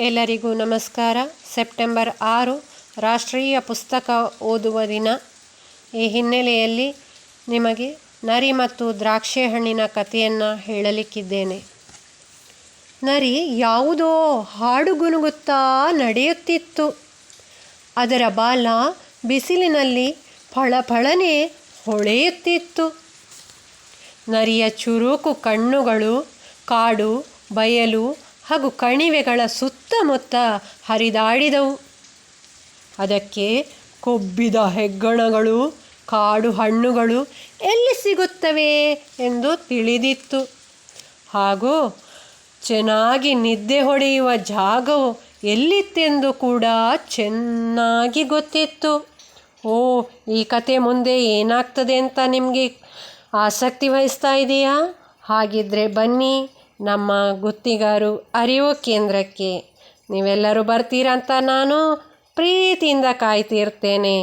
ಎಲ್ಲರಿಗೂ ನಮಸ್ಕಾರ. ಸೆಪ್ಟೆಂಬರ್ ಆರು, ರಾಷ್ಟ್ರೀಯ ಪುಸ್ತಕ ಓದುವ ದಿನ. ಈ ಹಿನ್ನೆಲೆಯಲ್ಲಿ ನಿಮಗೆ ನರಿ ಮತ್ತು ದ್ರಾಕ್ಷಿ ಹಣ್ಣಿನ ಕಥೆಯನ್ನು ಹೇಳಲಿಕ್ಕಿದ್ದೇನೆ. ನರಿ ಯಾವುದೋ ಹಾಡುಗುನುಗುತ್ತಾ ನಡೆಯುತ್ತಿತ್ತು. ಅದರ ಬಾಲ ಬಿಸಿಲಿನಲ್ಲಿ ಫಳಫಳನೆ ಹೊಳೆಯುತ್ತಿತ್ತು. ನರಿಯ ಚುರುಕು ಕಣ್ಣುಗಳು, ಕಾಡು, ಬಯಲು ಹಾಗೂ ಕಣಿವೆಗಳ ಸುತ್ತಮುತ್ತ ಹರಿದಾಡಿದವು. ಅದಕ್ಕೆ ಕೊಬ್ಬಿದ ಹೆಗ್ಗಣಗಳು, ಕಾಡು ಹಣ್ಣುಗಳು ಎಲ್ಲಿ ಸಿಗುತ್ತವೆ ಎಂದು ತಿಳಿದಿತ್ತು. ಹಾಗೂ ಚೆನ್ನಾಗಿ ನಿದ್ದೆ ಹೊಡೆಯುವ ಜಾಗವು ಎಲ್ಲಿತ್ತೆಂದು ಕೂಡ ಚೆನ್ನಾಗಿ ಗೊತ್ತಿತ್ತು. ಓ, ಈ ಕತೆ ಮುಂದೆ ಏನಾಗ್ತದೆ ಅಂತ ನಿಮಗೆ ಆಸಕ್ತಿ ವಹಿಸ್ತಾ ಇದೆಯಾ? ಹಾಗಿದ್ದರೆ ಬನ್ನಿ. ನಮ್ಮ ಗುತ್ತಿಗಾರು ಅರಿವು ಕೇಂದ್ರಕ್ಕೆ ನೀವೆಲ್ಲರೂ ಬರ್ತೀರಂತ ನಾನು ಪ್ರೀತಿಯಿಂದ ಕಾಯ್ತಿರ್ತೇನೆ.